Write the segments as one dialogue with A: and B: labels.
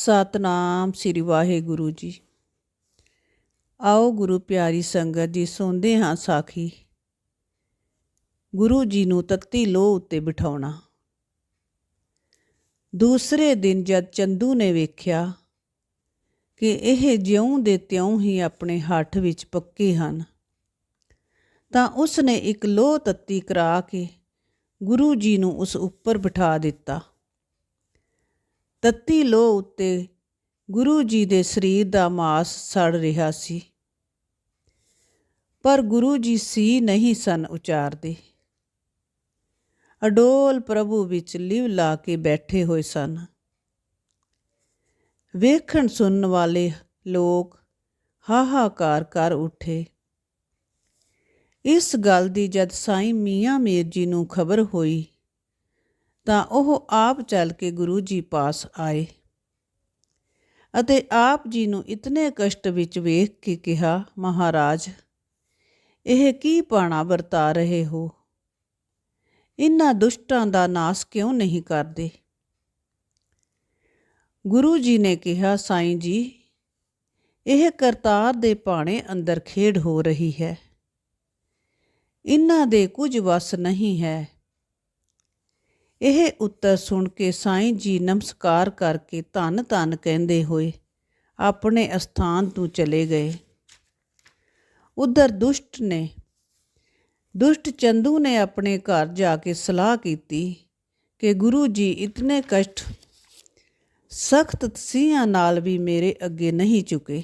A: ਸਤਨਾਮ ਸ੍ਰੀ ਵਾਹਿਗੁਰੂ ਜੀ। ਆਓ ਗੁਰੂ ਪਿਆਰੀ ਸੰਗਤ ਜੀ, ਸੁਣਦੇ ਹਾਂ ਸਾਖੀ। ਗੁਰੂ ਜੀ ਨੂੰ ਤੱਤੀ ਲੋਹ ਉੱਤੇ ਬਿਠਾਉਣਾ। ਦੂਸਰੇ ਦਿਨ ਜਦ ਚੰਦੂ ਨੇ ਵੇਖਿਆ ਕਿ ਇਹ ਜਿਉਂ ਦੇ ਤਿਉਂ ਹੀ ਆਪਣੇ ਹੱਠ ਵਿੱਚ ਪੱਕੇ ਹਨ, ਤਾਂ ਉਸ ਨੇ ਇੱਕ ਲੋਹ ਤੱਤੀ ਕਰਾ ਕੇ ਗੁਰੂ ਜੀ ਨੂੰ ਉਸ ਉੱਪਰ ਬਿਠਾ ਦਿੱਤਾ। ਤੱਤੀ ਲੋਹ ਉੱਤੇ ਗੁਰੂ ਜੀ ਦੇ ਸਰੀਰ ਦਾ ਮਾਸ ਸੜ ਰਿਹਾ ਸੀ। ਪਰ ਗੁਰੂ ਜੀ ਸੀ ਨਹੀਂ ਸਨ ਉਚਾਰਦੇ। ਅਡੋਲ ਪ੍ਰਭੂ ਵਿੱਚ ਲਿਵ ਲਾ ਕੇ ਬੈਠੇ ਹੋਏ ਸਨ। ਵੇਖਣ ਸੁਣਨ ਵਾਲੇ ਲੋਕ ਹਾਹਾਕਾਰ ਕਰ ਉੱਠੇ। ਇਸ ਗੱਲ ਦੀ ਜਦ ਸਾਈਂ ਮੀਆਂ ਮੀਰ ਜੀ ਨੂੰ ਖਬਰ ਹੋਈ ਤਾਂ ਉਹ ਆਪ ਚੱਲ ਕੇ ਗੁਰੂ ਜੀ ਪਾਸ ਆਏ ਅਤੇ ਆਪ ਜੀ ਨੂੰ ਇਤਨੇ ਕਸ਼ਟ ਵਿੱਚ ਵੇਖ ਕੇ ਕਿਹਾ, ਮਹਾਰਾਜ, ਇਹ ਕੀ ਪਾਣਾ ਵਰਤਾ ਰਹੇ ਹੋ? ਇਨ੍ਹਾਂ ਦੁਸ਼ਟਾਂ ਦਾ ਨਾਸ ਕਿਉਂ ਨਹੀਂ ਕਰਦੇ? ਗੁਰੂ ਜੀ ਨੇ ਕਿਹਾ, ਸਾਈਂ ਜੀ, ਇਹ ਕਰਤਾਰ ਦੇ ਪਾਣੇ ਅੰਦਰ ਖੇਡ ਹੋ ਰਹੀ ਹੈ। ਇਨ੍ਹਾਂ ਦੇ ਕੁਝ ਵਸ ਨਹੀਂ ਹੈ। ਇਹ ਉੱਤਰ ਸੁਣ ਕੇ ਸਾਈਂ ਜੀ ਨਮਸਕਾਰ ਕਰਕੇ ਧੰਨ ਧੰਨ ਕਹਿੰਦੇ ਹੋਏ ਆਪਣੇ ਅਸਥਾਨ ਤੋਂ ਚਲੇ ਗਏ। ਉਧਰ ਦੁਸ਼ਟ ਨੇ, ਦੁਸ਼ਟ ਚੰਦੂ ਨੇ ਆਪਣੇ ਘਰ ਜਾ ਕੇ ਸਲਾਹ ਕੀਤੀ ਕਿ ਗੁਰੂ ਜੀ ਇਤਨੇ ਕਸ਼ਟ ਸਖਤ ਤਸੀਆਂ ਨਾਲ ਵੀ ਮੇਰੇ ਅੱਗੇ ਨਹੀਂ ਚੁਕੇ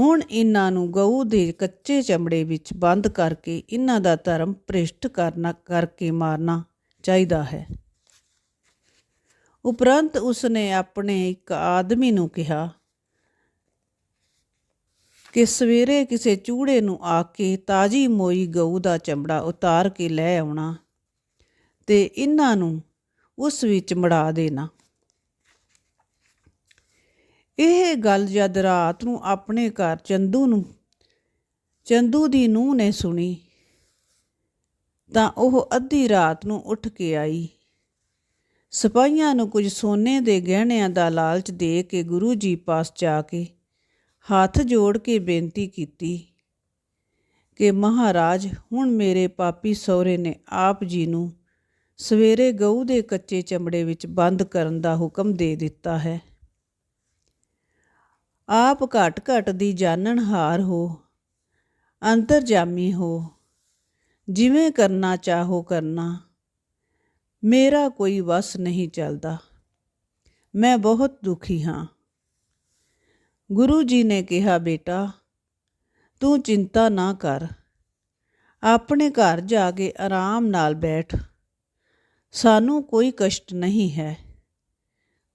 A: ਹੁਣ ਇਹਨਾਂ ਨੂੰ ਗਊ ਦੇ ਕੱਚੇ ਚਮੜੇ ਵਿੱਚ ਬੰਦ ਕਰਕੇ ਇਹਨਾਂ ਦਾ ਧਰਮ ਭ੍ਰਿਸ਼ਟ ਕਰਨਾ, ਕਰਕੇ ਮਾਰਨਾ ਚਾਹੀਦਾ ਹੈ। ਉਪਰੰਤ ਉਸਨੇ ਆਪਣੇ ਇੱਕ ਆਦਮੀ ਨੂੰ ਕਿਹਾ ਕਿ ਸਵੇਰੇ ਕਿਸੇ ਚੂੜੇ ਨੂੰ ਆ ਕੇ ਤਾਜੀ ਮੋਈ ਗਊ ਦਾ ਚਮੜਾ ਉਤਾਰ ਕੇ ਲੈ ਆਉਣਾ ਤੇ ਇਹਨਾਂ ਨੂੰ ਉਸ ਵਿੱਚ ਮੜਾ ਦੇਣਾ। ਇਹ ਗੱਲ ਜਦ ਰਾਤ ਨੂੰ ਆਪਣੇ ਘਰ ਚੰਦੂ ਨੂੰ, ਚੰਦੂ ਦੀ ਨੂੰਹ ਨੇ ਸੁਣੀ, ਤਾਂ ਉਹ ਅੱਧੀ ਰਾਤ ਨੂੰ ਉੱਠ ਕੇ ਆਈ। ਸਿਪਾਹੀਆਂ ਨੂੰ ਕੁਝ ਸੋਨੇ ਦੇ ਗਹਿਣਿਆਂ ਦਾ ਲਾਲਚ ਦੇ ਕੇ ਗੁਰੂ ਜੀ ਪਾਸ ਜਾ ਕੇ ਹੱਥ ਜੋੜ ਕੇ ਬੇਨਤੀ ਕੀਤੀ ਕਿ ਮਹਾਰਾਜ, ਹੁਣ ਮੇਰੇ ਪਾਪੀ ਸਹੁਰੇ ਨੇ ਆਪ ਜੀ ਨੂੰ ਸਵੇਰੇ ਗਊ ਦੇ ਕੱਚੇ ਚਮੜੇ ਵਿੱਚ ਬੰਦ ਕਰਨ ਦਾ ਹੁਕਮ ਦੇ ਦਿੱਤਾ ਹੈ। ਆਪ ਘਟ ਘਟ ਦੀ ਜਾਣਨ ਹਾਰ ਹੋ, ਅੰਤਰਜਾਮੀ ਹੋ। ਜਿਵੇਂ ਕਰਨਾ ਚਾਹੋ ਕਰਨਾ, ਮੇਰਾ ਕੋਈ ਵਸ ਨਹੀਂ ਚੱਲਦਾ। ਮੈਂ ਬਹੁਤ ਦੁਖੀ ਹਾਂ। ਗੁਰੂ ਜੀ ਨੇ ਕਿਹਾ, ਬੇਟਾ, ਤੂੰ ਚਿੰਤਾ ਨਾ ਕਰ। ਆਪਣੇ ਘਰ ਜਾ ਕੇ ਆਰਾਮ ਨਾਲ ਬੈਠ। ਸਾਨੂੰ ਕੋਈ ਕਸ਼ਟ ਨਹੀਂ ਹੈ।